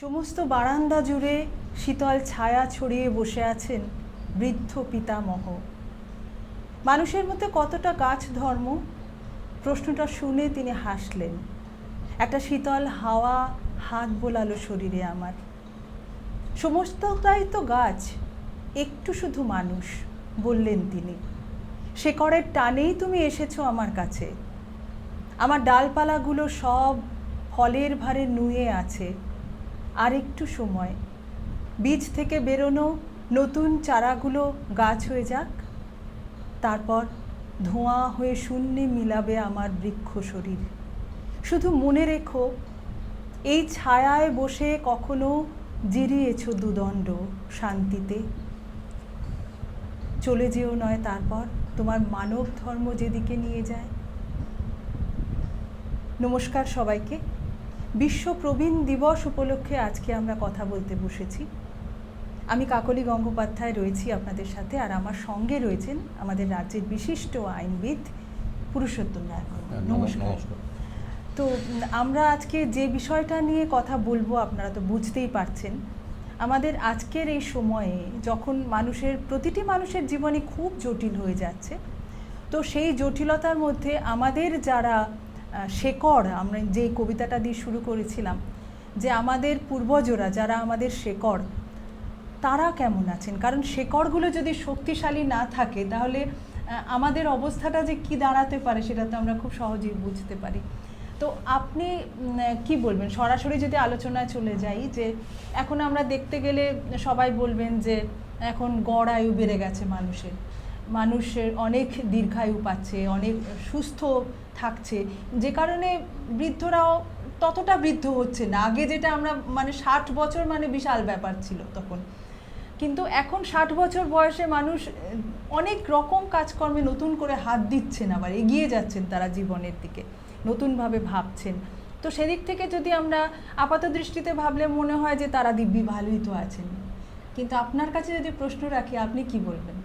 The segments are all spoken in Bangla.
সমস্ত বারান্দা জুড়ে শীতল ছায়া ছড়িয়ে বসে আছেন বৃদ্ধ পিতামহ। মানুষের মধ্যে কতটা গাছ ধর্ম? প্রশ্নটা শুনে তিনি হাসলেন। একটা শীতল হাওয়া হাত বোলালো শরীরে আমার। সমস্তটাই তো গাছ, একটু শুধু মানুষ, বললেন তিনি। শেকড়ের টানেই তুমি এসেছ আমার কাছে। আমার ডালপালাগুলো সব ফলের ভারে নুয়ে আছে। আর একটু সময়। বীজ থেকে বেরোনো নতুন চারাগুলো গাছ হয়ে যাক। তারপর ধোঁয়া হয়ে শূন্যে মিলাবে আমার বৃক্ষ শরীর। শুধু মনে রেখো, এই ছায়ায় বসে কখনো জিরিয়েছ দুদণ্ড শান্তিতে। চলে যেও নয় তারপর, তোমার মানব ধর্ম যেদিকে নিয়ে যায়। নমস্কার সবাইকে। বিশ্ব প্রবীণ দিবস উপলক্ষে আজকে আমরা কথা বলতে বসেছি। আমি কাকলি গঙ্গোপাধ্যায় রয়েছি আপনাদের সাথে আর আমার সঙ্গে রয়েছেন আমাদের রাজ্যের বিশিষ্ট আইনবিদ পুরুষোত্তম নায়ক হ্যাঁ, নমস্কার। তো আমরা আজকে যে বিষয়টা নিয়ে কথা বলব আপনারা তো বুঝতেই পারছেন আমাদের আজকের এই সময়ে যখন মানুষের প্রতিটি মানুষের জীবনে খুব জটিল হয়ে যাচ্ছে তো সেই জটিলতার মধ্যে আমাদের যারা শেকড় আমরা যে কবিতাটা দিয়ে শুরু করেছিলাম, যে আমাদের পূর্বজরা যারা আমাদের শেকড় তারা কেমন আছেন? কারণ শেকড়গুলো যদি শক্তিশালী না থাকে, তাহলে আমাদের অবস্থাটা যে কি দাঁড়াতে পারে সেটা তো আমরা খুব সহজেই বুঝতে পারি। তো আপনি কি বলবেন? সরাসরি যদি আলোচনায় চলে যাই, যে এখন আমরা দেখতে গেলে সবাই বলবেন যে এখন গড় আয়ু বেড়ে গেছে মানুষের। মানুষের অনেক দীর্ঘায়ু পাচ্ছে, অনেক সুস্থ থাকছে। যে কারণে বৃদ্ধরাও ততটা বৃদ্ধ হচ্ছে না। আগে যেটা আমরা মানে ষাট বছর মানে বিশাল ব্যাপার ছিল তখন। কিন্তু এখন ষাট বছর বয়সে মানুষ অনেক রকম কাজকর্মে নতুন করে হাত দিচ্ছেন আবার, এগিয়ে যাচ্ছেন তারা জীবনের দিকে, নতুনভাবে ভাবছেন। তো সেদিক থেকে যদি আমরা আপাত দৃষ্টিতে ভাবলে মনে হয় যে তারা দিব্যি ভালোই তো আছেন। কিন্তু আপনার কাছে যদি প্রশ্ন রাখি, আপনি কি বলবেন?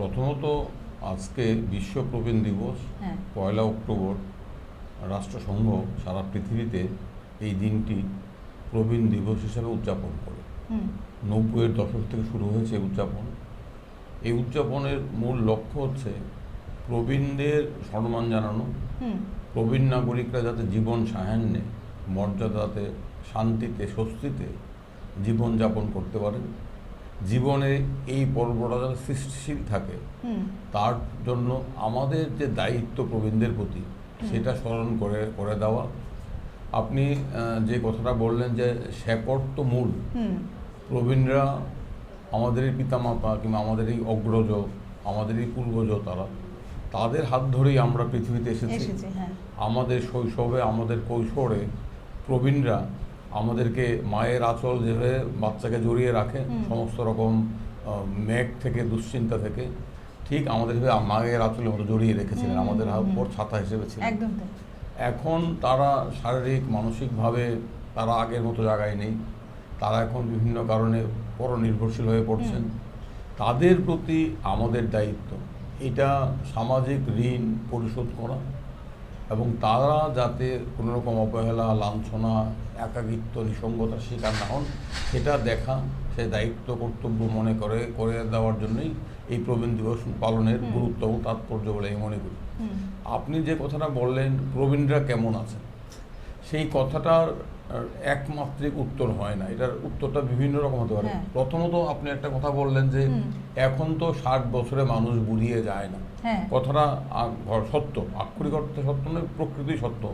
প্রথমত আজকে বিশ্ব প্রবীণ দিবস হ্যাঁ। পয়লা অক্টোবর রাষ্ট্রসংঘ সারা পৃথিবীতে এই দিনটি প্রবীণ দিবস হিসেবে উদযাপন করে। নব্বইয়ের দশক থেকে শুরু হয়েছে এই উদযাপন। এই উদযাপনের মূল লক্ষ্য হচ্ছে প্রবীণদের সম্মান জানানো প্রবীণ নাগরিকরা যাতে জীবন সায়ান্নে মর্যাদাতে শান্তিতে স্বস্তিতে জীবনযাপন করতে পারেন জীবনে এই পর্বটা যাতে সৃষ্টিশীল থাকে তার জন্য আমাদের যে দায়িত্ব প্রবীণদের প্রতি সেটা স্মরণ করে করে দেওয়া। আপনি যে কথাটা বললেন যে শেকড় তো মূল। প্রবীণরা আমাদের এই পিতামাতা কিংবা আমাদের এই অগ্রজ আমাদের এই পূর্বজ তারা তাদের হাত ধরেই আমরা পৃথিবীতে এসেছি হ্যাঁ। আমাদের শৈশবে আমাদের কৈশোরে প্রবীণরা আমাদেরকে মায়ের আঁচল যেভাবে বাচ্চাকে জড়িয়ে রাখে সমস্ত রকম মেঘ থেকে দুশ্চিন্তা থেকে ঠিক আমাদের মায়ের আঁচলের মতো জড়িয়ে রেখেছিলেন আমাদের উপর ছাতা হিসেবে ছিল। এখন তারা শারীরিক মানসিকভাবে তারা আগের মতো জায়গায় নেই। তারা এখন বিভিন্ন কারণে পরনির্ভরশীল হয়ে পড়ছেন। তাদের প্রতি আমাদের দায়িত্ব এটা সামাজিক ঋণ পরিশোধ করা এবং তারা যাতে কোনো রকম অবহেলা লাঞ্ছনা একাকিত্ব নিসঙ্গতার শিকার না হন সেটা দেখা সে দায়িত্ব কর্তব্য মনে করে করে দেওয়ার জন্যই এই প্রবীণ দিবস পালনের। গুরুত্ব এবং তাৎপর্য বলে আমি মনে করি। আপনি যে কথাটা বললেন প্রবীণরা কেমন আছেন? সেই কথাটার একমাত্রিক উত্তর হয় না। এটার উত্তরটা বিভিন্ন রকম হতে পারে। হ্যাঁ। প্রথমত আপনি একটা কথা বললেন যে এখন তো ষাট বছরে মানুষ বুড়িয়ে যায় না। কথাটা আ- সত্য আক্ষরিক অর্থে সত্য নয় প্রকৃতি সত্য।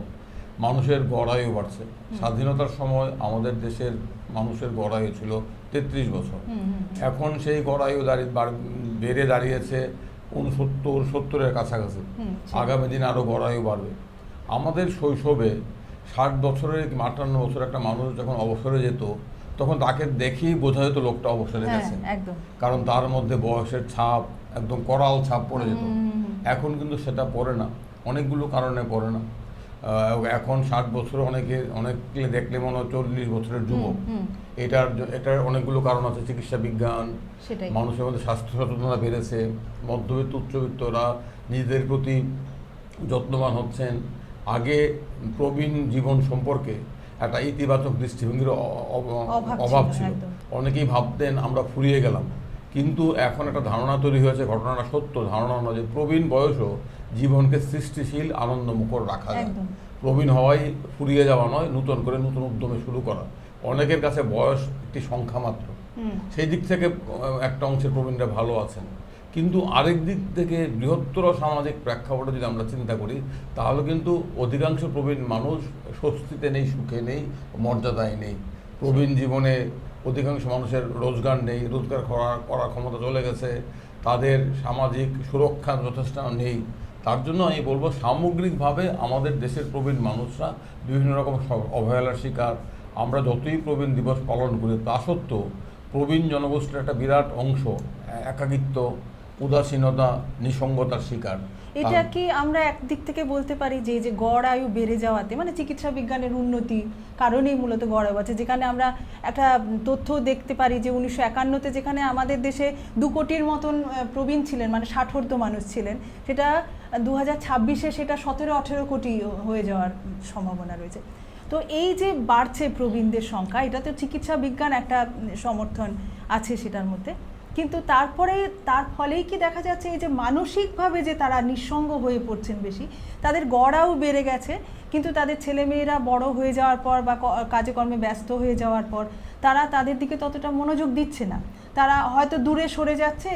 মানুষের গড়ায়ু বাড়ছে। স্বাধীনতার সময় আমাদের দেশের মানুষের গড়ায়ু ছিল তেত্রিশ বছর। এখন সেই গড়ায়ু দাঁড়িয়ে বাড়- দাঁড়িয়েছে উনসত্তর সত্তরের কাছাকাছি। আগামী দিনে আরও গড়ায়ু বাড়বে। আমাদের শৈশবে ষাট বছরের আটান্ন বছর একটা মানুষ যখন অবসরে যেত তখন তাকে দেখেই বোঝা যেত লোকটা অবসরে হ্যাঁ গেছে কারণ তার মধ্যে বয়সের ছাপ একদম করাল ছাপ পড়ে যেত। এখন কিন্তু সেটা পড়ে না। অনেকগুলো কারণে পড়ে না। এখন ষাট বছরে অনেকে অনেকে দেখলে মনে হয় চল্লিশ বছরের যুবক। এটার এটার অনেকগুলো কারণ আছে চিকিৎসা বিজ্ঞান। মানুষের মধ্যে স্বাস্থ্য সচেতনতা বেড়েছে। মধ্যবিত্ত উচ্চবিত্তরা নিজেদের প্রতি যত্নবান হচ্ছেন। আগে প্রবীণ জীবন সম্পর্কে একটা ইতিবাচক দৃষ্টিভঙ্গির অভাব ছিল, অনেকেই ভাবতেন আমরা ফুরিয়ে গেলাম। কিন্তু এখন একটা ধারণা তৈরি হয়েছে ঘটনাটা সত্য ধারণা নয় যে প্রবীণ বয়সও জীবনকে সৃষ্টিশীল আনন্দমুখর রাখা যায়। প্রবীণ হওয়াই ফুরিয়ে যাওয়া নয় নতুন করে নতুন উদ্যমে শুরু করা। অনেকের কাছে বয়স একটি সংখ্যা মাত্র। সেই দিক থেকে একটা অংশের প্রবীণরা ভালো আছেন। কিন্তু আরেক দিক থেকে বৃহত্তর সামাজিক প্রেক্ষাপটে যদি আমরা চিন্তা করি, তাহলে কিন্তু অধিকাংশ প্রবীণ মানুষ স্বস্তিতে নেই, সুখে নেই, মর্যাদায় নেই। প্রবীণ জীবনে অধিকাংশ মানুষের রোজগার নেই, রোজগার করার করার ক্ষমতা চলে গেছে, তাদের সামাজিক সুরক্ষা যথেষ্ট নেই। তার জন্য আমি বলব, সামগ্রিকভাবে আমাদের দেশের প্রবীণ মানুষরা বিভিন্ন রকম অবহেলার শিকার। আমরা যতই প্রবীণ দিবস পালন করি, তা সত্ত্বেও প্রবীণ জনগোষ্ঠীর একটা বিরাট অংশ একাকিত্ব উদাসীনতা নিঃসঙ্গতার শিকার। এটা কি আমরা একদিক থেকে বলতে পারি যে যে গড় আয়ু বেড়ে যাওয়াতে মানে চিকিৎসা বিজ্ঞানের উন্নতি কারণেই মূলত গড় আয়ু আছে যেখানে আমরা একটা তথ্য দেখতে পারি যে উনিশশো একান্নতে যেখানে আমাদের দেশে দু কোটির মতন প্রবীণ ছিলেন মানে ষাটর্ধ মানুষ ছিলেন সেটা দু হাজার ছাব্বিশে সেটা সতেরো আঠেরো কোটি হয়ে যাওয়ার সম্ভাবনা রয়েছে। তো এই যে বাড়ছে প্রবীণদের সংখ্যা এটা তো চিকিৎসা বিজ্ঞান একটা সমর্থন আছে সেটার মধ্যে। কিন্তু তারপরে, তার ফলেই কি দেখা যাচ্ছে, এই যে মানসিকভাবে যে তারা নিঃসঙ্গ হয়ে পড়ছেন বেশি, তাদের গড়াও বেড়ে গেছে, কিন্তু তাদের ছেলেমেয়েরা বড় হয়ে যাওয়ার পর বা ক- কাজে কর্মে ব্যস্ত হয়ে যাওয়ার পর, তারা তাদের দিকে ততটা মনোযোগ দিচ্ছে না। তারা হয়তো দূরে সরে যাচ্ছে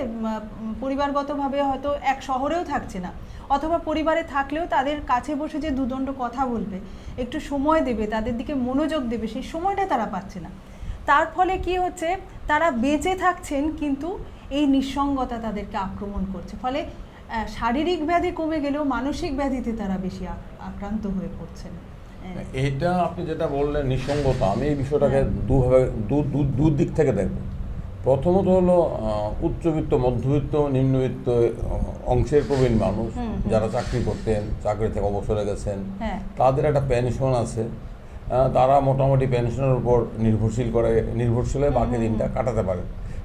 পরিবারগতভাবে হয়তো এক শহরেও থাকছে না, অথবা পরিবারে থাকলেও তাদের কাছে বসে যে দুদণ্ড কথা বলবে, একটু সময় দেবে, তাদের দিকে মনোযোগ দেবে, সেই সময়টা তারা পাচ্ছে না। তার ফলে কি হচ্ছে তারা বেঁচে থাকছেন কিন্তু এই নিঃসঙ্গতা তাদেরকে আক্রমণ করছে ফলে শারীরিক ব্যাধি কমে গেলেও মানসিক ব্যাধিতে তারা বেশি আক্রান্ত হয়ে পড়ছেন হ্যাঁ। এটা আপনি যেটা বললেন নিঃসঙ্গতা আমি এই বিষয়টাকে হ্যাঁ। দুভাবে দু দিক থেকে দেখব প্রথমত হলো উচ্চবিত্ত মধ্যবিত্ত নিম্নবিত্ত অংশের প্রবীণ মানুষ। যারা চাকরি করতেন চাকরি থেকে অবসরে গেছেন হ্যাঁ তাদের একটা পেনশন আছে তারা মোটামুটি পেনশনের উপর নির্ভরশীল করে নির্ভরশীল হয়ে বাকি দিনটা কাটাতে পারে।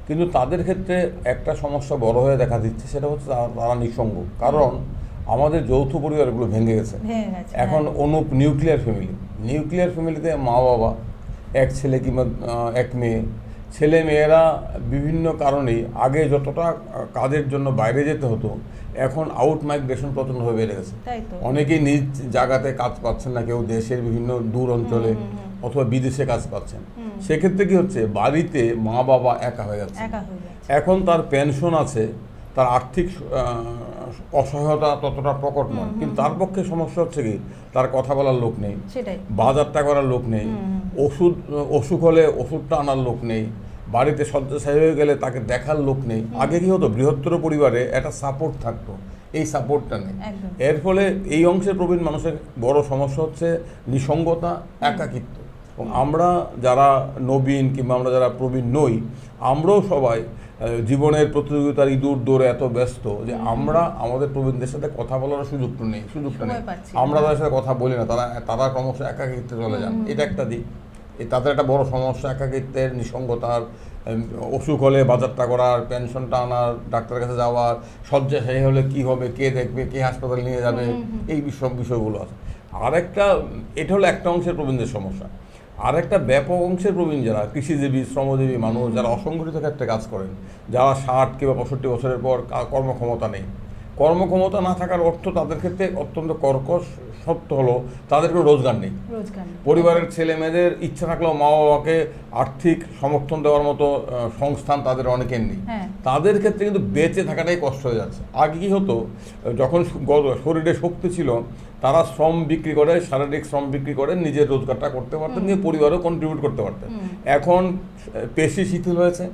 কিন্তু তাদের ক্ষেত্রে একটা সমস্যা বড় হয়ে দেখা দিচ্ছে সেটা হচ্ছে তারা- নিঃসঙ্গ। কারণ আমাদের যৌথ পরিবারগুলো ভেঙে গেছে। ভেঙে গেছে এখন হ্যাঁ। অনুপ নিউক্লিয়ার ফ্যামিলি নিউক্লিয়ার ফ্যামিলিতে মা বাবা এক ছেলে কিংবা এক মেয়ে। ছেলে মেয়েরা বিভিন্ন কারণেই আগে যতটা কাজের জন্য বাইরে যেতে হতো এখন আউট মাইগ্রেশন প্রচণ্ডভাবে বেড়ে গেছে। অনেকেই নিজ জায়গাতে কাজ পাচ্ছেন না কেউ দেশের বিভিন্ন দূর অঞ্চলে অথবা বিদেশে কাজ পাচ্ছেন। সেক্ষেত্রে কি হচ্ছে বাড়িতে মা বাবা হয়ে একা হয়ে যাচ্ছে। এখন তার পেনশন আছে তার আর্থিক অসহায়তা ততটা প্রকট নয়। কিন্তু তার পক্ষে সমস্যা হচ্ছে কি তার কথা বলার লোক নেই বাজারটা করার লোক নেই ওষুধ অসুখ হলে ওষুধটা আনার লোক নেই। বাড়িতে শয্যাশায়ী হয়ে গেলে তাকে দেখার লোক নেই। আগে কি হতো বৃহত্তর পরিবারে একটা সাপোর্ট থাকতো। এই সাপোর্টটা নেই। এর ফলে এই অংশের প্রবীণ মানুষের বড় সমস্যা হচ্ছে নিঃসঙ্গতা একাকিত্ব। এবং আমরা যারা নবীন কিংবা আমরা যারা প্রবীণ নই আমরাও সবাই জীবনের প্রতিযোগিতার ইঁদুর দৌড়ে এত ব্যস্ত যে আমরা আমাদের প্রবীণদের সাথে কথা বলার সুযোগটা নেই সুযোগটা নেই। আমরা তাদের সাথে কথা বলি না তারা তারা ক্রমশ একাকিত্বে চলে যান। এটা একটা দিক। তাদের একটা বড় সমস্যা একাকিত্বের নিঃসঙ্গতার অসুখ হলে বাজারটা করার পেনশনটা আনার ডাক্তারের কাছে যাওয়ার শয্যাশায়ী হলে কি হবে কে দেখবে কে হাসপাতালে নিয়ে যাবে এই বিষয় বিষয়গুলো আছে। আরেকটা এটা হলো একটা অংশের প্রবীণদের সমস্যা। আরেকটা ব্যাপক অংশের প্রবীণ যারা কৃষিজীবী শ্রমজীবী মানুষ যারা অসংগঠিত ক্ষেত্রে কাজ করেন যারা ষাট কিংবা পঁয়ষট্টি বছরের পর কর্মক্ষমতা নেই। কর্মক্ষমতা না থাকার অর্থ তাদের ক্ষেত্রে অত্যন্ত কর্কশ সত্য হলো তাদের কোনো রোজগার নেই। পরিবারের ছেলে মেয়েদের ইচ্ছা থাকলেও মা বাবাকে আর্থিক সমর্থন দেওয়ার মতো সংস্থান তাদের অনেকের নেই। হ্যাঁ। তাদের ক্ষেত্রে কিন্তু বেঁচে থাকাটাই কষ্ট হয়ে যাচ্ছে। আগে কি হতো যখন শরীরে শক্তি ছিল তারা শ্রম বিক্রি করে শারীরিক শ্রম বিক্রি করে নিজের রোজগারটা করতে পারতেন নিয়ে পরিবারও কন্ট্রিবিউট করতে পারতেন। এখন পেশি শিথিল হয়েছে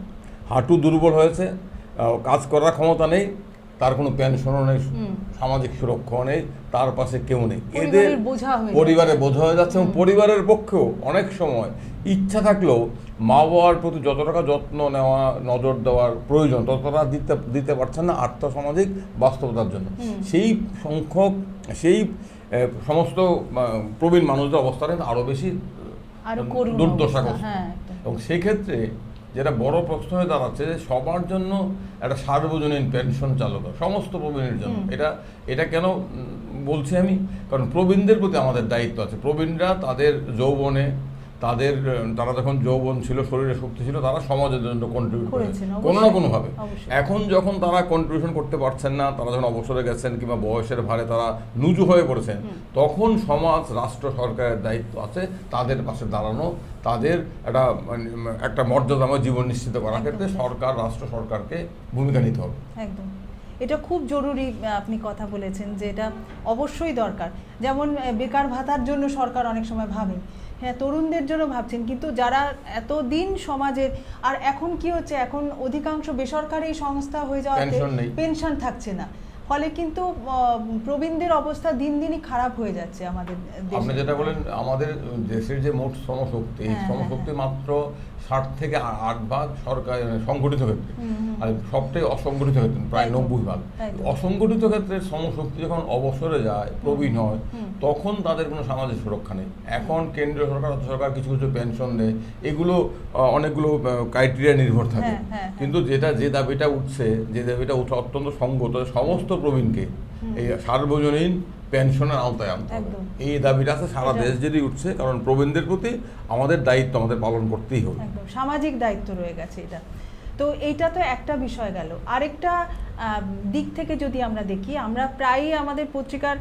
হাঁটু দুর্বল হয়েছে কাজ করার ক্ষমতা নেই তার কোনো পেনশনও নেই সামাজিক সুরক্ষাও নেই তার পাশে কেউ নেই। এদের বোঝা পরিবারে বোঝা হয়ে যাচ্ছে এবং পরিবারের পক্ষেও অনেক সময় ইচ্ছা থাকলেও মা বাবার প্রতি যত টাকা যত্ন নেওয়া নজর দেওয়ার প্রয়োজন ততটা দিতে দিতে পারছেন না আর্থসামাজিক বাস্তবতার জন্য। সেই সংখ্যক সেই সমস্ত প্রবীণ মানুষদের অবস্থাটা আরও বেশি দুর্দশাগ্রস্ত। অবস্থা, হ্যাঁ। এবং সেক্ষেত্রে যেটা বড় প্রশ্ন হয়ে দাঁড়াচ্ছে যে সবার জন্য একটা সার্বজনীন পেনশন চালু করা সমস্ত প্রবীণের জন্য। এটা এটা কেন বলছি আমি? কারণ প্রবীণদের প্রতি আমাদের দায়িত্ব আছে। প্রবীণরা তাদের যৌবনে তাদের তারা যখন যৌবন ছিল শরীরে শক্তি ছিল তারা সমাজের জন্য কন্ট্রিবিউট করেছেন, করেছেন কোনো না কোনোভাবে। এখন যখন তারা কন্ট্রিবিউশন করতে পারছেন না তারা যখন অবসরে গেছেন কিংবা বয়সের ভারে তারা নুজু হয়ে পড়েছেন তখন সমাজ রাষ্ট্র সরকারের দায়িত্ব আছে তাদের পাশে দাঁড়ানো তাদের একটা একটা মর্যাদাময় জীবন নিশ্চিত করার ক্ষেত্রে সরকার রাষ্ট্র সরকারকে ভূমিকা নিতে হবে। একদম। এটা খুব জরুরি আপনি কথা বলেছেন যে এটা অবশ্যই দরকার। যেমন বেকার ভাতার জন্য সরকার অনেক সময় ভাবেন হ্যাঁ তরুণদের জন্য ভাবছেন। কিন্তু যারা এতদিন সমাজের আর এখন কি হচ্ছে? এখন অধিকাংশ বেসরকারি সংস্থা হয়ে যাওয়াতে পেনশন পেনশন থাকছে না। ফলে কিন্তু প্রবীণদের অবস্থা দিন দিনই খারাপ হয়ে যাচ্ছে আমাদের দেশে। আপনি যেটা বলেন আমাদের দেশের যে মোট শ্রমশক্তি এই হ্যাঁ, শ্রমশক্তি মাত্র ষাট থেকে আট ভাগ সরকার সংগঠিত ক্ষেত্রে। আর সবটাই অসংগঠিত ক্ষেত্রে প্রায় নব্বই ভাগ। অসংগঠিত ক্ষেত্রে শ্রমশক্তি যখন অবসরে যায় প্রবীণ হয় তখন তাদের কোনো সামাজিক সুরক্ষা নেই। এখন কেন্দ্রীয় সরকার সরকার কিছু কিছু পেনশন দেয়। এগুলো অনেকগুলো ক্রাইটেরিয়া নির্ভর থাকে। হ্যাঁ, হ্যাঁ, হ্যাঁ। কিন্তু যেটা যে দাবিটা উঠছে যে দাবিটা উঠে অত্যন্ত সঙ্গত সমস্ত প্রবীণকে এই সার্বজনীন পেনশনের আওতায় আনতে হবে। এই দাবিটা আছে সারা দেশ যদি উঠছে কারণ প্রবীণদের প্রতি আমাদের দায়িত্ব আমাদের পালন করতেই হবে। একদম সামাজিক দায়িত্ব রয়ে গেছে এটা। তো এইটা তো একটা বিষয় গেল। আরেকটা দিক থেকে যদি আমরা দেখি আমরা প্রায়ই আমাদের পত্রিকার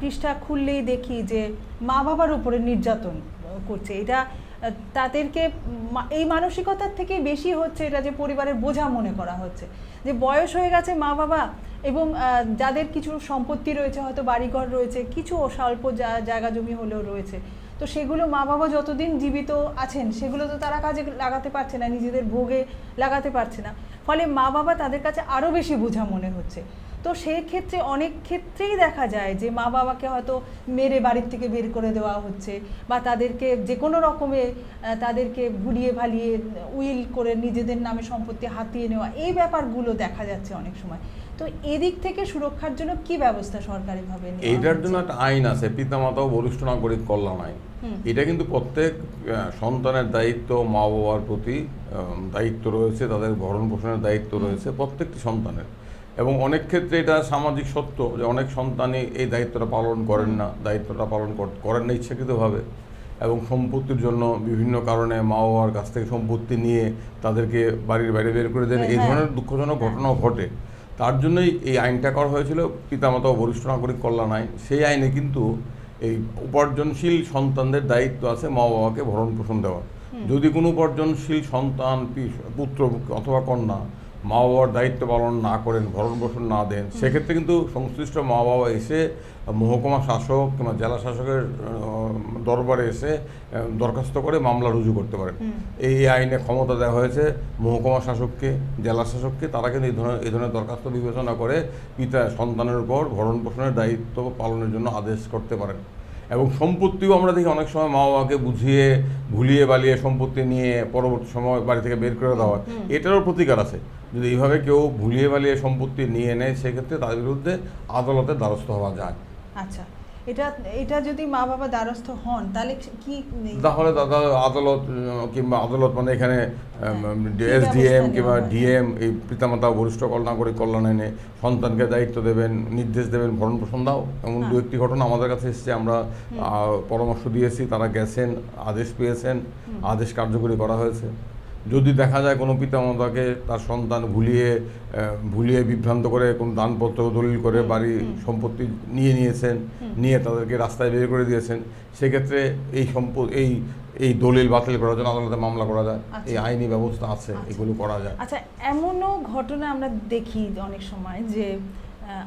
পৃষ্ঠা খুললেই দেখি যে মা বাবার উপরে নির্যাতন করছে। এটা তাদেরকে এই মানসিকতার থেকে বেশি হচ্ছে এটা যে পরিবারের বোঝা মনে করা হচ্ছে। যে বয়স হয়ে গেছে মা বাবা এবং যাদের কিছু সম্পত্তি রয়েছে, হয়তো বাড়িঘর রয়েছে, কিছু স্বল্প জায়গা জমি হলেও রয়েছে, তো সেগুলো মা বাবা যতদিন জীবিত আছেন, সেগুলো তো তারা কাজে লাগাতে পারছে না, নিজেদের ভোগে লাগাতে পারছে না। ফলে মা বাবা তাদের কাছে আরও বেশি বোঝা মনে হচ্ছে। তো সেই ক্ষেত্রে অনেক ক্ষেত্রেই দেখা যায় যে মা বাবাকে হয়তো মেরে বাড়ির থেকে বের করে দেওয়া হচ্ছে বা তাদেরকে যে কোনো রকমে তাদেরকে ভুলিয়ে ভালিয়ে উইল করে নিজেদের নামে সম্পত্তি হাতিয়ে নেওয়া এই ব্যাপারগুলো দেখা যাচ্ছে অনেক সময়। তো এদিক থেকে সুরক্ষার জন্য কি ব্যবস্থা সরকারিভাবে এইটার জন্য একটা আইন আছে পিতামাতা ও বরিষ্ঠ নাগরিক কল্যাণ আইন। এটা কিন্তু প্রত্যেক সন্তানের দায়িত্ব মা বাবার প্রতি দায়িত্ব রয়েছে তাদের ভরণ পোষণের দায়িত্ব রয়েছে প্রত্যেকটি সন্তানের। এবং অনেক ক্ষেত্রে এটা সামাজিক সত্য যে অনেক সন্তানই এই দায়িত্বটা পালন করেন না দায়িত্বটা পালন কর- করেন না ইচ্ছাকৃতভাবে। এবং সম্পত্তির জন্য বিভিন্ন কারণে মা বাবার কাছ থেকে সম্পত্তি নিয়ে তাদেরকে বাড়ির বাইরে বের করে দেন। এই হ্যাঁ। ধরনের দুঃখজনক ঘটনাও ঘটে। তার জন্যই এই আইনটা করা হয়েছিল। পিতামাতা ও বরিষ্ঠ নাগরিক কল্যাণ আইন। সেই আইনে কিন্তু এই উপার্জনশীল সন্তানদের দায়িত্ব আছে মা বাবাকে ভরণ পোষণ দেওয়া যদি কোনো উপার্জনশীল সন্তান পুত্র অথবা কন্যা মা বাবার দায়িত্ব পালন না করেন ভরণ পোষণ না দেন সেক্ষেত্রে কিন্তু সংশ্লিষ্ট মা বাবা এসে মহকুমা শাসক কিংবা জেলা শাসকের দরবারে এসে দরখাস্ত করে মামলা রুজু করতে পারেন। এই আইনে ক্ষমতা দেওয়া হয়েছে মহকুমা শাসককে জেলা শাসককে তারা কিন্তু এই ধরনের এই ধরনের দরখাস্ত বিবেচনা করে পিতা সন্তানের উপর ভরণ পোষণের দায়িত্ব পালনের জন্য আদেশ করতে পারেন। এবং সম্পত্তিও আমরা দেখি অনেক সময় মা বাবাকে বুঝিয়ে ভুলিয়ে বালিয়ে সম্পত্তি নিয়ে পরবর্তী সময় বাড়ি থেকে বের করে দেওয়া হয়। এটারও প্রতিকার আছে। যদি এইভাবে কেউ ভুলিয়ে বালিয়ে সম্পত্তি নিয়ে নেয় সেক্ষেত্রে তার বিরুদ্ধে আদালতের দ্বারস্থ হওয়া যায়। আচ্ছা। এটা এটা যদি মা বাবা দ্বারস্থ হন তাহলে কি তাহলে দাদা আদালত কিংবা আদালত মানে এখানে কি এসডিএম কিংবা হয়? ডিএম এই পিতামাতা বরিষ্ঠ কল নাগরিক কল্যাণ আইনে সন্তানকে দায়িত্ব দেবেন নির্দেশ দেবেন ভরণ পোষণ দাও। এমন দু হ্যাঁ। একটি ঘটনা আমাদের কাছে এসেছে আমরা পরামর্শ দিয়েছি তারা গেছেন আদেশ পেয়েছেন আদেশ কার্যকরী করা হয়েছে। যদি দেখা যায় কোনো পিতামাতাকে তার সন্তান ভুলিয়ে ভুলিয়ে বিভ্রান্ত করে কোনো দানপত্র দলিল করে বাড়ি সম্পত্তি নিয়ে নিয়েছেন নিয়ে তাদেরকে রাস্তায় বের করে দিয়েছেন সেক্ষেত্রে এই সম্পদ এই এই দলিল বাতিল করার জন্য আদালতে মামলা করা যায়। আচ্ছা। এই আইনি ব্যবস্থা আছে আচ্ছা। এগুলো করা যায়। আচ্ছা এমনও ঘটনা আমরা দেখি অনেক সময় যে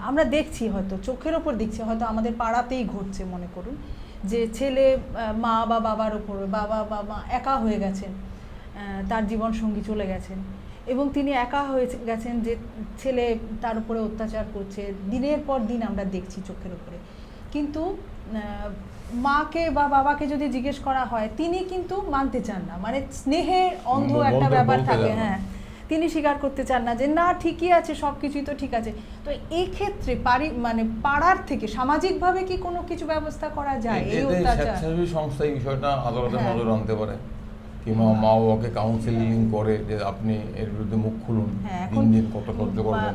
আমরা দেখছি হয়তো চোখের ওপর দেখছি হয়তো আমাদের পাড়াতেই ঘটছে মনে করুন যে ছেলে মা বা বাবার ওপর বাবা বা মা একা হয়ে গেছেন। তার জীবন সঙ্গী চলে গেছেন। এবং তিনি একা হয়ে গেছেন যে ছেলে তার উপরে অত্যাচার করছে। দিনের পর দিন আমরা দেখছি চোখের উপরে। কিন্তু মাকে বা বাবাকে যদি জিজ্ঞেস করা হয় তিনি কিন্তু মানতে চান না। মানে স্নেহের অন্ধ একটা ব্যাপার থাকে হ্যাঁ। তিনি স্বীকার করতে চান না যে না ঠিকই আছে সব কিছুই তো ঠিক আছে। তো এই ক্ষেত্রে পারি মানে পাড়ার থেকে সামাজিকভাবে কি কোনো কিছু ব্যবস্থা করা যায়? এই অত্যাচার? সংস্থা এই বিষয়টা আদালতের হ্যাঁ। নজর আনতে পারে। কিংবা মা বাবাকে কাউন্সিলিং করে যে আপনি এর বিরুদ্ধে মুখ খুলুন হ্যাঁ দিন দিন কত সহ্য করবেন।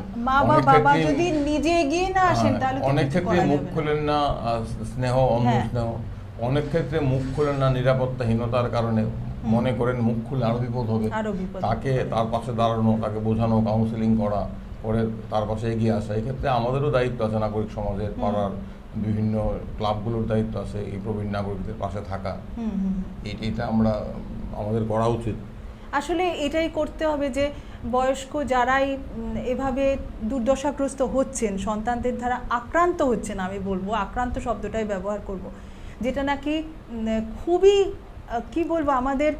যদি নিজে এগিয়ে না আসেন হ্যাঁ, তাহলে অনেক ক্ষেত্রে মুখ। খোলেন না স্নেহ অন্য হ্যাঁ। স্নেহ। অনেক ক্ষেত্রে মুখ খোলেন না নিরাপত্তাহীনতার কারণে। মনে করেন মুখ খুলে আরও বিপদ হবে। তাকে তার পাশে দাঁড়ানো তাকে বোঝানো কাউন্সিলিং করা করে তার পাশে এগিয়ে আসা এক্ষেত্রে আমাদেরও দায়িত্ব আছে নাগরিক সমাজের পাড়ার বিভিন্ন ক্লাবগুলোর দায়িত্ব আছে এই প্রবীণ নাগরিকদের পাশে থাকা। এটা আমরা আমাদের করা উচিত। আসলে এটাই করতে হবে যে বয়স্ক যারাই এভাবে দুর্দশাগ্রস্ত হচ্ছেন, সন্তানদের দ্বারা আক্রান্ত হচ্ছেন আমি বলব, আক্রান্ত শব্দটাই ব্যবহার করব। যেটা নাকি খুবই কি বলব, আমাদের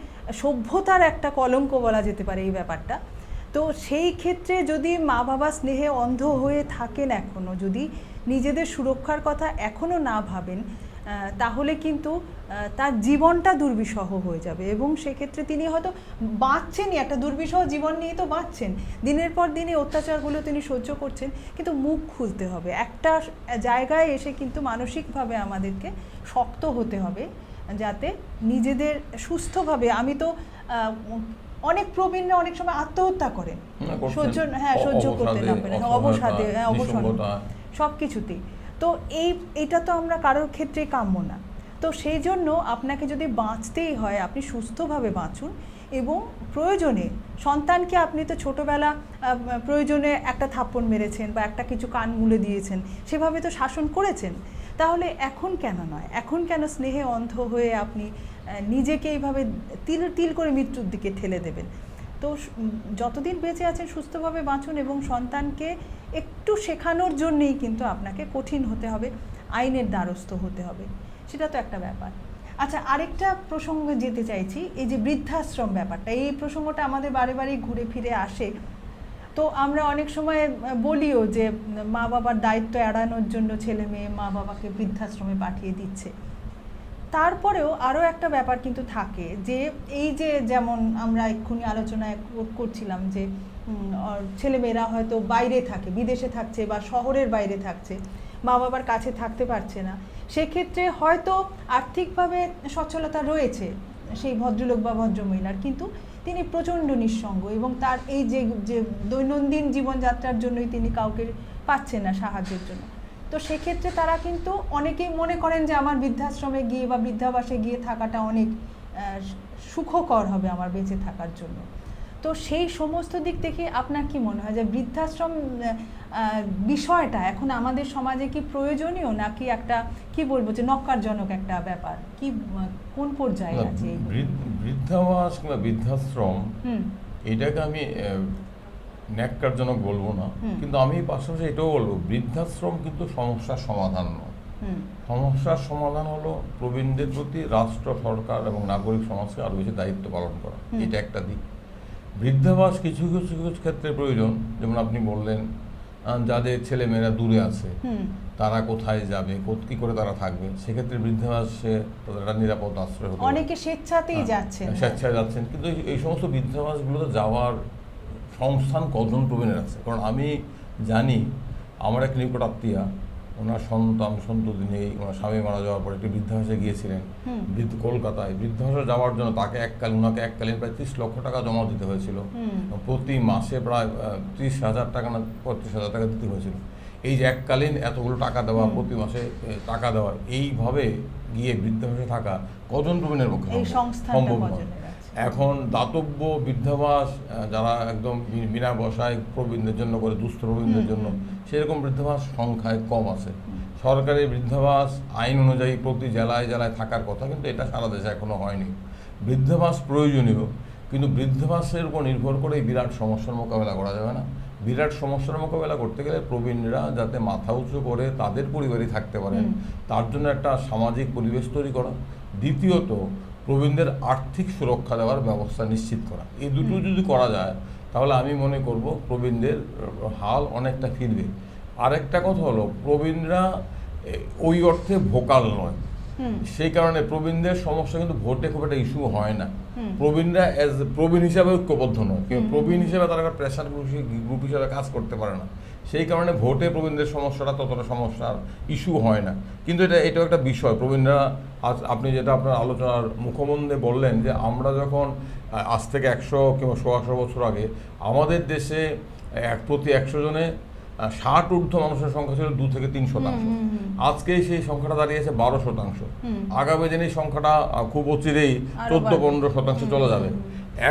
সভ্যতার একটা কলঙ্ক বলা যেতে পারে এই ব্যাপারটা। তো সেই ক্ষেত্রে যদি মা বাবা স্নেহে অন্ধ হয়ে থাকেন এখনও যদি নিজেদের সুরক্ষার কথা এখনও না ভাবেন তাহলে কিন্তু তার জীবনটা দুর্বিষহ হয়ে যাবে এবং সেক্ষেত্রে তিনি হয়তো বাঁচছেনই একটা দুর্বিষহ জীবন নিয়ে তো বাঁচছেন। দিনের পর দিন এই অত্যাচারগুলো তিনি সহ্য করছেন কিন্তু মুখ খুলতে হবে। একটা জায়গায় এসে কিন্তু মানসিকভাবে আমাদেরকে শক্ত হতে হবে যাতে নিজেদের সুস্থভাবে আমি তো অনেক প্রবীণরা অনেক সময় আত্মহত্যা করেন। সহ্য হ্যাঁ সহ্য করতে না অবসাদে, পারে হ্যাঁ, অবসাদে অবসন্ন। সব কিছুতেই তো এই এটা তো আমরা কারোর ক্ষেত্রেই কাম্য না। তো সেই জন্য আপনাকে যদি বাঁচতেই হয়, আপনি সুস্থভাবে বাঁচুন এবং প্রয়োজনে সন্তানকে আপনি তো ছোটোবেলা প্রয়োজনে একটা থাপ্পড় মেরেছেন বা একটা কিছু কান মুলে দিয়েছেন, সেভাবে তো শাসন করেছেন। তাহলে এখন কেন নয়? এখন কেন স্নেহে অন্ধ হয়ে আপনি নিজেকে এইভাবে তিল তিল করে মৃত্যুর দিকে ঠেলে দেবেন? তো যতদিন বেঁচে আছেন, সুস্থভাবে বাঁচুন এবং সন্তানকে একটু শেখানোর জন্যেই কিন্তু আপনাকে কঠিন হতে হবে, আইনের দ্বারস্থ হতে হবে। সেটা তো একটা ব্যাপার। আচ্ছা আরেকটা প্রসঙ্গে যেতে চাইছি, এই যে বৃদ্ধাশ্রম ব্যাপারটা, এই প্রসঙ্গটা আমাদের বারে বারে ঘুরে ফিরে আসে। তো আমরা অনেক সময় বলিও যে মা বাবার দায়িত্ব এড়ানোর জন্য ছেলে মেয়ে মা বাবাকে বৃদ্ধাশ্রমে পাঠিয়ে দিচ্ছে। তারপরেও আরও একটা ব্যাপার কিন্তু থাকে যে, এই যে যেমন আমরা এক্ষুনি আলোচনায় কর- করছিলাম যে ছেলেমেয়েরা হয়তো বাইরে থাকে, বিদেশে থাকছে বা শহরের বাইরে থাকছে, মা বাবার কাছে থাকতে পারছে না। সেক্ষেত্রে হয়তো আর্থিকভাবে সচ্ছলতা রয়েছে সেই ভদ্রলোক বা ভদ্রমহিলার, কিন্তু তিনি প্রচণ্ড নিঃসঙ্গ এবং তার এই যে যে দৈনন্দিন জীবনযাত্রার জন্যই তিনি কাউকে পাচ্ছেন না সাহায্যের জন্য। তো সেক্ষেত্রে তারা কিন্তু অনেকেই মনে করেন যে আমার বৃদ্ধাশ্রমে গিয়ে বা বৃদ্ধাবাসে গিয়ে থাকাটা অনেক সুখকর হবে আমার বেঁচে থাকার জন্য। তো সেই সমস্ত দিক থেকে আপনার কি মনে হয় যে বৃদ্ধাশ্রম বিষয়টা এখন আমাদের সমাজে কি প্রয়োজনীয় নাকি একটা কি বলব যে নক্কারজনক একটা ব্যাপার? কি কোন পর্যায়ে আছে বৃদ্ধ- বৃদ্ধাবাস কিংবা বৃদ্ধাশ্রম এটাকে আমি ন্যাক্কারজনক বলব না। কিন্তু আমি পাশাপাশি এটাও বলব বৃদ্ধাশ্রম কিন্তু সমস্যার সমাধান নয়। সমস্যার সমাধান হলো প্রবীণদের প্রতি রাষ্ট্র সরকার এবং নাগরিক সমাজকে আরও বেশি দায়িত্ব পালন করা। এটা একটা দিক। বৃদ্ধাবাস কিছু কিছু কিছু ক্ষেত্রে প্রয়োজন। যেমন আপনি বললেন যাদের ছেলেমেয়েরা দূরে আছে তারা কোথায় যাবে কি করে তারা থাকবে? সেক্ষেত্রে বৃদ্ধাবাসে একটা নিরাপদ আশ্রয় হতে হবে। অনেকে স্বেচ্ছাতেই হ্যাঁ, যাচ্ছেন। স্বেচ্ছায় যাচ্ছেন। কিন্তু এই- এই সমস্ত বৃদ্ধাবাসগুলোতে যাওয়ার সংস্থান কজন প্রবীণের আছে? কারণ আমি জানি আমার এক নিকট আত্মীয়া ওনার সন্তান সন্ততি নেই ওনার স্বামী মারা যাওয়ার পর একটি বৃদ্ধাবাসে গিয়েছিলেন। বৃদ্ধ কলকাতায়। বৃদ্ধাবাসে যাওয়ার জন্য তাকে এককাল ওনাকে এককালীন প্রায় ত্রিশ লক্ষ টাকা জমা দিতে হয়েছিল। প্রতি মাসে প্রায় ত্রিশ হাজার টাকা না পঁয়ত্রিশ হাজার টাকা দিতে হয়েছিল। এই যে এককালীন এতগুলো টাকা দেওয়া প্রতি মাসে টাকা দেওয়া এইভাবে গিয়ে বৃদ্ধাবাসে থাকা কজন প্রবীণের পক্ষে? সম্ভব? নয়। এখন দাতব্য বৃদ্ধাবাস যারা একদম বিনা বসায় প্রবীণদের জন্য করে দুস্থ প্রবীণদের জন্য। সেরকম বৃদ্ধাবাস সংখ্যায় কম আছে। সরকারি বৃদ্ধাবাস আইন অনুযায়ী প্রতি জেলায় জেলায় থাকার কথা কিন্তু এটা সারা দেশে এখনও হয়নি। বৃদ্ধাবাস প্রয়োজনীয় কিন্তু বৃদ্ধাবাসের উপর নির্ভর করে বিরাট সমস্যার মোকাবেলা করা যাবে না। বিরাট সমস্যার মোকাবেলা করতে গেলে প্রবীণরা যাতে মাথা উঁচু করে তাদের পরিবারই থাকতে পারেন। তার জন্য একটা সামাজিক পরিবেশ তৈরি করা। দ্বিতীয়ত প্রবীণদের আর্থিক সুরক্ষা দেওয়ার ব্যবস্থা নিশ্চিত করা। এই দুটো যদি করা যায় তাহলে আমি মনে করব প্রবীণদের হাল অনেকটা ফিরবে। আরেকটা কথা হলো প্রবীণরা ওই অর্থে ভোকাল নয়। সেই কারণে প্রবীণদের সমস্যা কিন্তু ভোটে খুব একটা ইস্যু হয় না। প্রবীণরা এজ প্রবীণ হিসাবে ঐক্যবদ্ধ নয়। প্রবীণ হিসেবে তারা একটা প্রেশার গ্রুপ হিসাবে কাজ করতে পারে না। সেই কারণে ভোটে প্রবীণদের সমস্যাটা ততটা সমস্যার ইস্যু হয় না। কিন্তু এটা এটাও একটা বিষয়। প্রবীণরা আজ আপনি যেটা আপনার আলোচনার মুখমন্দে বললেন যে আমরা যখন আজ থেকে একশো কিংবা সোয়াশো বছর আগে আমাদের দেশে এক প্রতি একশো জনে ষাট ঊর্ধ্ব মানুষের সংখ্যা ছিল দু থেকে তিন শতাংশ। আজকে সেই সংখ্যাটা দাঁড়িয়েছে বারো শতাংশ। আগামী দিনে সংখ্যাটা খুব অচিরেই চোদ্দ পনেরো শতাংশ চলে যাবে।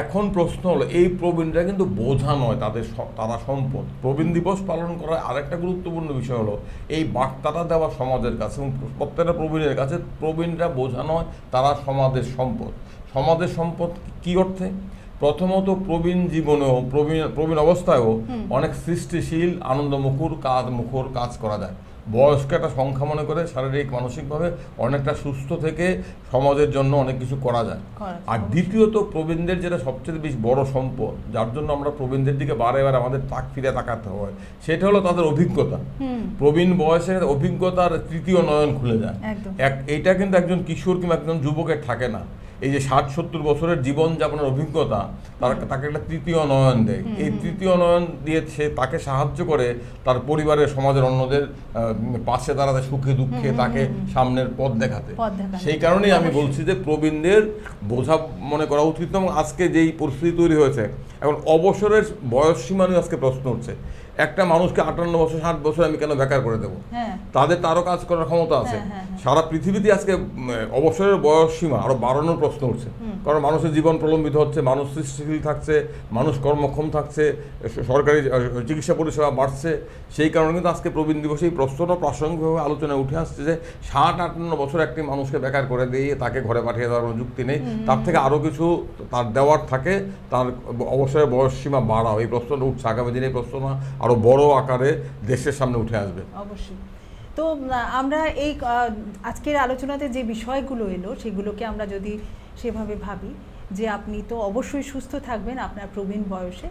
এখন প্রশ্ন হলো এই প্রবীণরা কিন্তু বোঝা নয় তাদের তারা সম্পদ। প্রবীণ দিবস পালন করার আরেকটা গুরুত্বপূর্ণ বিষয় হলো এই বার্তাটা দেওয়া সমাজের কাছে এবং প্রত্যেকটা প্রবীণের কাছে প্রবীণরা বোঝা নয় তারা সমাজের সম্পদ। সমাজের সম্পদ কি অর্থে? প্রথমত প্রবীণ জীবনেও প্রবীণ প্রবীণ অবস্থায়ও অনেক সৃষ্টিশীল আনন্দমুখর কাজ মুখর কাজ করা যায়। বয়স্ক একটা সংখ্যা মনে করে শারীরিক মানসিকভাবে অনেকটা সুস্থ থেকে সমাজের জন্য অনেক কিছু করা যায়। আর দ্বিতীয়ত প্রবীণদের যেটা সবচেয়ে বেশি বড় সম্পদ যার জন্য আমরা প্রবীণদের দিকে বারে বারে আমাদের তাক ফিরে তাকাতে হয় সেটা হলো তাদের অভিজ্ঞতা। প্রবীণ বয়সে অভিজ্ঞতার তৃতীয় নয়ন খুলে যায়। এক এটা কিন্তু একজন কিশোর কিংবা একজন যুবকের থাকে না। এই যে ষাট সত্তর বছরের জীবন যাপনের অভিজ্ঞতা তার তাকে একটা তৃতীয় নয়ন দেয়। এই তৃতীয় নয়ন দিয়ে সে তাকে সাহায্য করে তার পরিবারের সমাজের অন্যদের পাশে দাঁড়াতে সুখে দুঃখে তাকে সামনের পথ দেখাতে। সেই কারণেই আমি বলছি যে প্রবীণদের বোঝা মনে করা উচিত এবং আজকে যেই পরিস্থিতি তৈরি হয়েছে এখন অবসরের বয়স সীমা নিয়ে আজকে প্রশ্ন উঠছে। একটা মানুষকে আটান্ন বছর ষাট বছর আমি কেন বেকার করে দেবো? হ্যাঁ। তাদের তারও কাজ করার ক্ষমতা আছে। হ্যাঁ, হ্যাঁ। সারা পৃথিবীতে আজকে অবসরের বয়স সীমা আরও বাড়ানোর প্রশ্ন উঠছে। কারণ মানুষের জীবন প্রলম্বিত হচ্ছে মানুষ সৃষ্টিশীল থাকছে মানুষ কর্মক্ষম থাকছে সরকারি চিকিৎসা পরিষেবা বাড়ছে। সেই কারণে কিন্তু আজকে প্রবীণ দিবসে এই প্রশ্নটা প্রাসঙ্গিকভাবে আলোচনায় উঠে আসছে যে ষাট আটান্ন বছর একটি মানুষকে বেকার করে দিয়ে তাকে ঘরে পাঠিয়ে দেওয়ার কোনো যুক্তি নেই। তার থেকে আরও কিছু তার দেওয়ার থাকে তার অবসরের বয়স সীমা বাড়াও। এই প্রশ্নটা উঠছে আগামী দিনে এই প্রশ্নটা আরও বড় আকারে দেশের সামনে উঠে আসবে। অবশ্যই। তো আমরা এই আজকের আলোচনাতে যে বিষয়গুলো এলো সেগুলোকে আমরা যদি সেভাবে ভাবি যে আপনি তো অবশ্যই সুস্থ থাকবেন আপনার প্রবীণ বয়সে।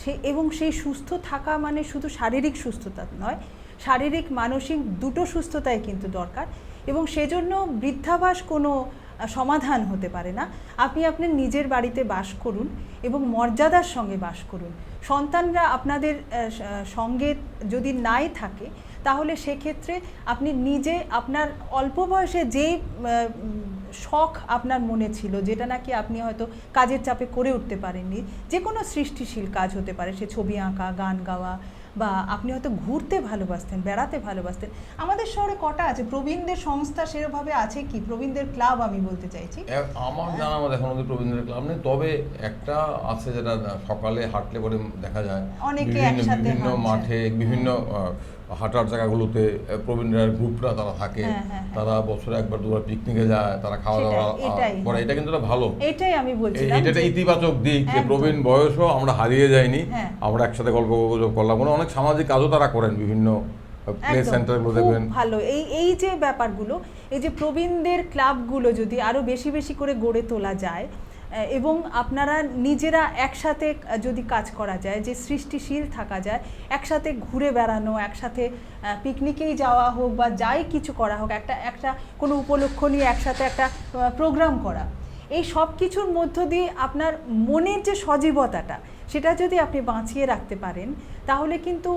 সে এবং সেই সুস্থ থাকা মানে শুধু শারীরিক সুস্থতা নয়, শারীরিক, মানসিক দুটো সুস্থতাই কিন্তু দরকার এবং সেজন্য বৃদ্ধাবাস কোনো সমাধান হতে পারে না। আপনি আপনার নিজের বাড়িতে বাস করুন এবং মর্যাদার সঙ্গে বাস করুন। সন্তানরা আপনাদের সঙ্গে যদি নাই থাকে, তাহলে সেক্ষেত্রে আপনি নিজে আপনার অল্প বয়সে যেই শখ আপনার মনে ছিল যেটা নাকি আপনি হয়তো কাজের চাপে করে উঠতে পারেননি। যে কোনো সৃষ্টিশীল কাজ হতে পারে সে ছবি আঁকা গান গাওয়া বা আপনি হয়তো ঘুরতে ভালোবাসতেন বেড়াতে ভালোবাসতেন। আমাদের শহরে কটা আছে? প্রবীণদের সংস্থা সেরকমভাবে আছে কি? প্রবীণদের ক্লাব আমি বলতে চাইছি। আমার জানা মতো এখন অব্দি প্রবীন্দ্রের ক্লাব নেই। তবে একটা আছে যেটা সকালে হাঁটলে পরে দেখা যায়। অনেকে একসাথে বিভিন্ন মাঠে বিভিন্ন হাঁটার জায়গাগুলোতে প্রবীণরা গ্রুপরা তারা থাকে হ্যাঁ, হ্যাঁ, হ্যাঁ। তারা বছরে একবার দুবার পিকনিকে যায় তারা খাওয়া দাওয়া করে। এটা কিন্তু ভালো। এটাই আমি বলছিলাম এটা একটা ইতিবাচক দিক যে প্রবীণ বয়সও আমরা হারিয়ে যাইনি। আমরা একসাথে গল্প গুজব করলাম। মানে অনেক সামাজিক কাজও তারা করেন বিভিন্ন ভালো। এই এই যে ব্যাপারগুলো এই যে প্রবীণদের ক্লাবগুলো যদি আরও বেশি বেশি করে গড়ে তোলা যায় এবং আপনারা নিজেরা একসাথে যদি কাজ করা যায়, যে সৃষ্টিশীল থাকা যায়, একসাথে ঘুরে বেড়ানো, একসাথে পিকনিকেই যাওয়া হোক বা যাই কিছু করা হোক, একটা একটা কোনো উপলক্ষ নিয়ে একসাথে একটা প্রোগ্রাম করা। এই সব কিছুর মধ্য দিয়ে আপনার মনের যে সজীবতাটা, সেটা যদি আপনি বাঁচিয়ে রাখতে পারেন, তাহলে কিন্তু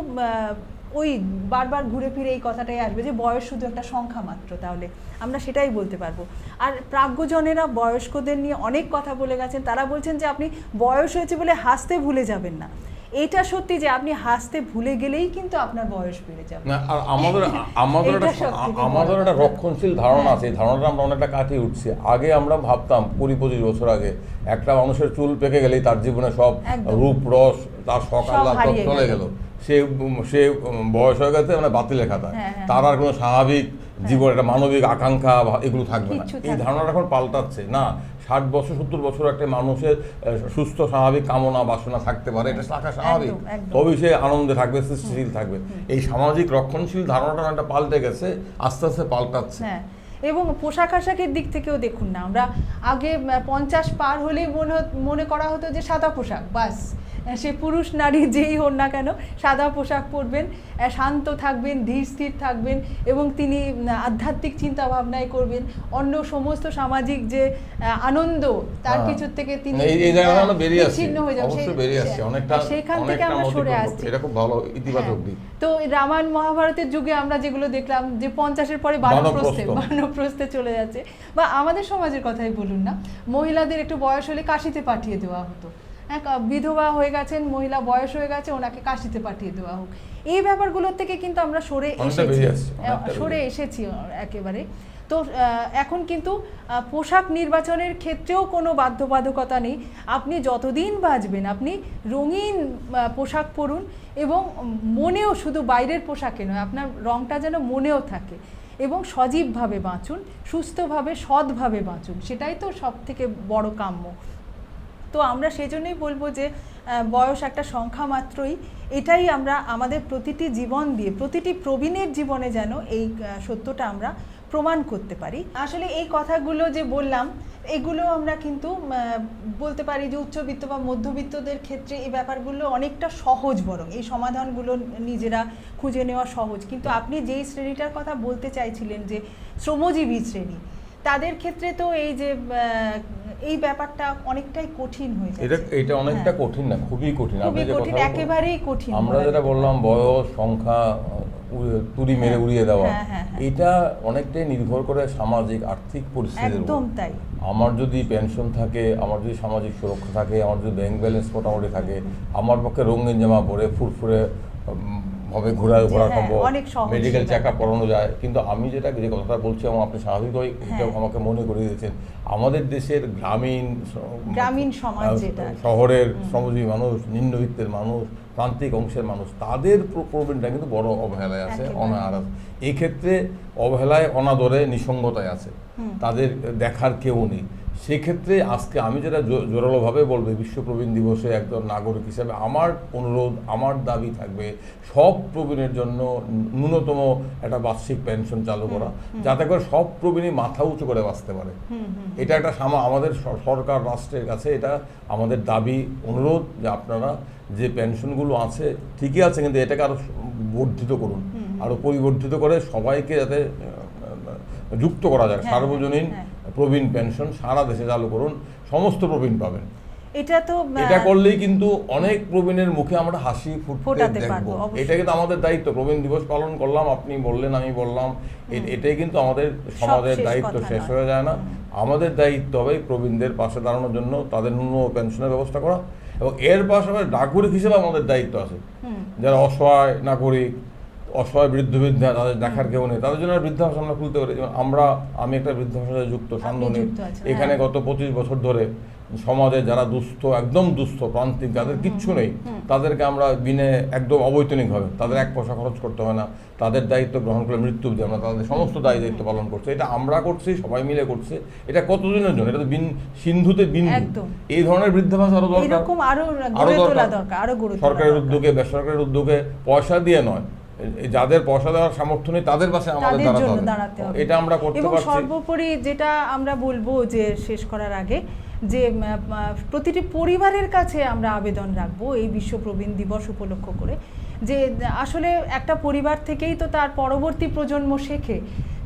ওই বারবার ঘুরে ফিরে এই কথাটাই আসবে যে বয়স শুধু একটা সংখ্যা মাত্র তাহলে। আমরা সেটাই বলতে পারব। আর প্রাজ্ঞজনেরা বয়স্কদের নিয়ে অনেক কথা বলে গেছেন। তারা বলছেন যে আপনি বয়স হয়েছে বলে হাসতে ভুলে যাবেন না। এটা সত্যি যে আপনি হাসতে ভুলে গেলেই কিন্তু আপনার বয়স বেড়ে যাবে। না আর আমাদের আমাদের একটা আমাদের একটা রক্ষণশীল ধারণা হ্যাঁ। আছে। এই ধারণাটা আমরা অনেকটা কাটিয়ে উঠছি। আগে আমরা ভাবতাম কুড়ি পঁচিশ বছর আগে একটা মানুষের চুল পেকে গেলেই তার জীবনে সব। রূপ রস তার শখ হারিয়ে চলে গেল। সে সে বয়স হয়ে গেছে মানে বাতিলের খাতা। হ্যাঁ, হ্যাঁ। তার আর কোনো স্বাভাবিক জীবন একটা মানবিক আকাঙ্ক্ষা এগুলো থাকবে না। এই ধারণাটা এখন পাল্টাচ্ছে। না ষাট বছর সত্তর বছর একটা মানুষের সুস্থ স্বাভাবিক কামনা বাসনা থাকতে পারে। এটা থাকা স্বাভাবিক। তবেই সে আনন্দে থাকবে সৃষ্টিশীল থাকবে। এই সামাজিক রক্ষণশীল ধারণাটা একটা পাল্টে গেছে আস্তে আস্তে পাল্টাচ্ছে। হ্যাঁ এবং পোশাক আশাকের দিক থেকেও দেখুন না। আমরা আগে পঞ্চাশ পার হলেই মনে হত- মনে করা হতো যে সাদা পোশাক বাস। সে পুরুষ নারী যেই হন না কেন সাদা পোশাক পরবেন শান্ত থাকবেন ধীর স্থির থাকবেন এবং তিনি আধ্যাত্মিক চিন্তা ভাবনায় করবেন। অন্য সমস্ত সামাজিক যে আনন্দ তার হ্যাঁ। কিছুর থেকে তিনি বিচ্ছিন্ন হয়ে যাবেন। সেখান থেকে আমরা সরে আসছি। ভালো ইতিবাচক হ্যাঁ। দিক। তো রামায়ণ মহাভারতের যুগে আমরা যেগুলো দেখলাম যে পঞ্চাশের পরে বানপ্রস্থ। বানপ্রস্থে চলে যাচ্ছে। বা আমাদের সমাজের কথাই বলুন না মহিলাদের একটু বয়স হলে কাশিতে পাঠিয়ে দেওয়া হতো। এক বিধবা হয়ে গেছেন মহিলা বয়স হয়ে গেছে ওনাকে কাশিতে পাঠিয়ে দেওয়া হোক। এই ব্যাপারগুলোর থেকে কিন্তু আমরা সরে এসেছি। সরে এসেছি একেবারে। তো এখন কিন্তু পোশাক নির্বাচনের ক্ষেত্রেও কোনো বাধ্যবাধকতা নেই। আপনি যতদিন বাঁচবেন আপনি রঙিন পোশাক পরুন এবং মনেও শুধু বাইরের পোশাকে নয় আপনার রংটা যেন মনেও থাকে এবং সজীবভাবে বাঁচুন সুস্থভাবে সৎভাবে বাঁচুন সেটাই তো সব থেকে বড় কাম্য। তো আমরা সেই জন্যই বলব যে বয়স একটা সংখ্যা মাত্রই। এটাই আমরা আমাদের প্রতিটি জীবন দিয়ে, প্রতিটি প্রবীণের জীবনে যেন এই সত্যটা আমরা প্রমাণ করতে পারি। আসলে এই কথাগুলো যে বললাম, এগুলো আমরা কিন্তু বলতে পারি যে উচ্চবিত্ত বা মধ্যবিত্তদের ক্ষেত্রে এই ব্যাপারগুলো অনেকটা সহজ বরং। এই সমাধানগুলো নিজেরা খুঁজে নেওয়া সহজ। কিন্তু আপনি যেই শ্রেণীটার কথা বলতে চাইছিলেন যে, শ্রমজীবী শ্রেণি, তাদের ক্ষেত্রে তো এই যে এই ব্যাপারটা অনেকটাই কঠিন হয়ে যায় এটা এটা অনেকটা হ্যাঁ। কঠিন না খুবই কঠিন। খুবই একেবারেই কঠিন আমরা যেটা বললাম বয়স সংখ্যা তুড়ি মেরে হ্যাঁ, উড়িয়ে দেওয়া হ্যাঁ। এটা অনেকটাই নির্ভর করে সামাজিক আর্থিক পরিস্থিতির উপর। একদম তাই। আমার যদি পেনশন থাকে আমার যদি সামাজিক সুরক্ষা থাকে আমার যদি ব্যাংক ব্যালেন্স মোটামুটি থাকে আমার পক্ষে রঙিন জামা পরে ফুরফুরে ভাবে ঘোরা ঘোরা সম্ভব মেডিকেল চেক আপ করানো যায়। কিন্তু আমি যেটা যে কথাটা বলছি এবং আপনি স্বাভাবিকভাবে হ্যাঁ। আমাকে মনে করিয়ে দিয়েছেন আমাদের দেশের গ্রামীণ গ্রামীণ সমাজ যেটা। শহরের শ্রমজীবী মানুষ নিম্নবিত্তের মানুষ প্রান্তিক অংশের মানুষ তাদের প্র- প্রবীণটা কিন্তু বড় অবহেলায় আছে। অনাহার আছে এই ক্ষেত্রে অবহেলায় অনাদরে নিঃসঙ্গতায় আছে। তাদের দেখার কেউ নেই। সেক্ষেত্রে আজকে আমি যেটা জো- জোরালোভাবে বলব বিশ্ব প্রবীণ দিবসে একজন নাগরিক হিসেবে আমার অনুরোধ আমার দাবি থাকবে সব প্রবীণের জন্য ন্যূনতম একটা বার্ষিক পেনশন চালু করা। যাতে করে সব প্রবীণই মাথা উঁচু করে বাঁচতে পারে। এটা একটা সামা আমাদের সরকার রাষ্ট্রের কাছে এটা আমাদের দাবি অনুরোধ যে আপনারা যে পেনশনগুলো আছে ঠিকই আছে কিন্তু এটাকে আরও বর্ধিত করুন। আরও পরিবর্ধিত করে সবাইকে যাতে যুক্ত করা যায়। হ্যাঁ, সার্বজনীন হ্যাঁ। প্রবীণ পেনশন সারা দেশে চালু করুন সমস্ত প্রবীণ পাবেন। এটা তো এটা করলেই কিন্তু অনেক প্রবীণের মুখে আমরা হাসি ফুটতে দেখব। এটা কিন্তু আমাদের দায়িত্ব। প্রবীণ দিবস পালন করলাম আপনি বললেন আমি বললাম। এটাই কিন্তু আমাদের সমাজের দায়িত্ব শেষ হয়ে যায় না। আমাদের দায়িত্ব হবে প্রবীণদের পাশে দাঁড়ানোর জন্য তাদের ন্যূনতম পেনশনের ব্যবস্থা করা। এবং এর পাশাপাশি নাগরিক হিসেবে আমাদের দায়িত্ব আছে। যারা অসহায় নাগরিক অসহায় বৃদ্ধ বৃদ্ধা তাদের দেখার কেউ নেই। তাদের জন্য বৃদ্ধাশ্রম আমরা খুলতে পারি। যেমন আমরা আমি একটা বৃদ্ধাশ্রমে যুক্ত যুক্ত আছেন, এখানে হ্যাঁ। গত পঁচিশ বছর ধরে সমাজে যারা দুস্থ একদম দুস্থ প্রান্তিক যাদের কিচ্ছু নেই তাদেরকে আমরা বিনে একদম অবৈতনিকভাবে তাদের এক পয়সা খরচ করতে হয় না তাদের দায়িত্ব গ্রহণ করে মৃত্যু অবধি আমরা তাদের সমস্ত দায়ী দায়িত্ব পালন করছি এটা আমরা করছি সবাই মিলে করছে এটা কতদিনের জন্য? এটা তো বিন সিন্ধুতে বিন্দু। এই ধরনের বৃদ্ধাবাস আরও দরকার। আরও আরও দরকার। আরও সরকারের উদ্যোগে বেসরকারের উদ্যোগে পয়সা দিয়ে নয় যাদের পয়সা দেওয়ার সামর্থ্য নেই তাদের পাশে আমাদের দাঁড়াতে হবে। এটা আমরা করতে এবং সর্বোপরি যেটা আমরা বলব যে শেষ করার আগে যে প্রতিটি পরিবারের কাছে আমরা আবেদন রাখব এই বিশ্ব প্রবীণ দিবস উপলক্ষ করে যে আসলে একটা পরিবার থেকেই তো তার পরবর্তী প্রজন্ম শেখে।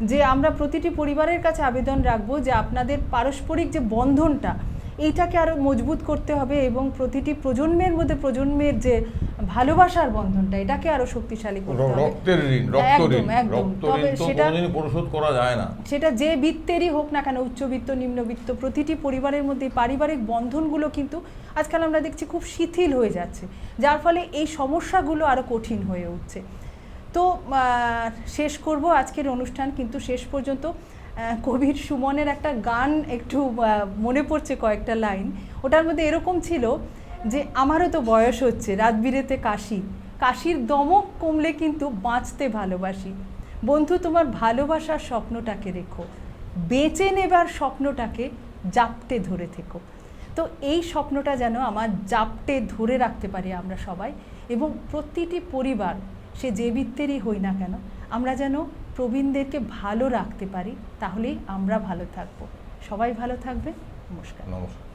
যে আমরা প্রতিটি পরিবারের কাছে আবেদন রাখব যে আপনাদের পারস্পরিক যে বন্ধনটা এইটাকে আরও মজবুত করতে হবে এবং প্রতিটি প্রজন্মের মধ্যে প্রজন্মের যে ভালোবাসার বন্ধনটা এটাকে আরও শক্তিশালী করতে হবে। রক্তের ঋণ রক্ত ঋণ একদম। তবে সেটা- পরিশোধ করা যায় না। সেটা যে বৃত্তেরই হোক না কেন উচ্চবিত্ত নিম্নবিত্ত প্রতিটি পরিবারের মধ্যে পারিবারিক বন্ধনগুলো কিন্তু আজকাল আমরা দেখছি খুব শিথিল হয়ে যাচ্ছে। যার ফলে এই সমস্যাগুলো আরও কঠিন হয়ে উঠছে। তো আহ, শেষ করব আজকের অনুষ্ঠান কিন্তু শেষ পর্যন্ত কবির সুমনের একটা গান একটু মনে পড়ছে কয়েকটা লাইন। ওটার মধ্যে এরকম ছিল যে, আমারও তো বয়স হচ্ছে রাত বিরেতে কাশি। কাশির দমক কমলে কিন্তু বাঁচতে ভালোবাসি। বন্ধু, তোমার ভালোবাসার স্বপ্নটাকে রেখো। বেঁচে নেবার স্বপ্নটাকে জাপটে ধরে থেকো। তো এই স্বপ্নটা যেন আমার জাপটে ধরে রাখতে পারি আমরা সবাই এবং প্রতিটি পরিবার, সে যে বৃত্তেরই হই না কেন, আমরা যেন প্রবীণদেরকে ভালো রাখতে পারি তাহলেই আমরা ভালো থাকব। সবাই ভালো থাকবে নমস্কার। নমস্কার।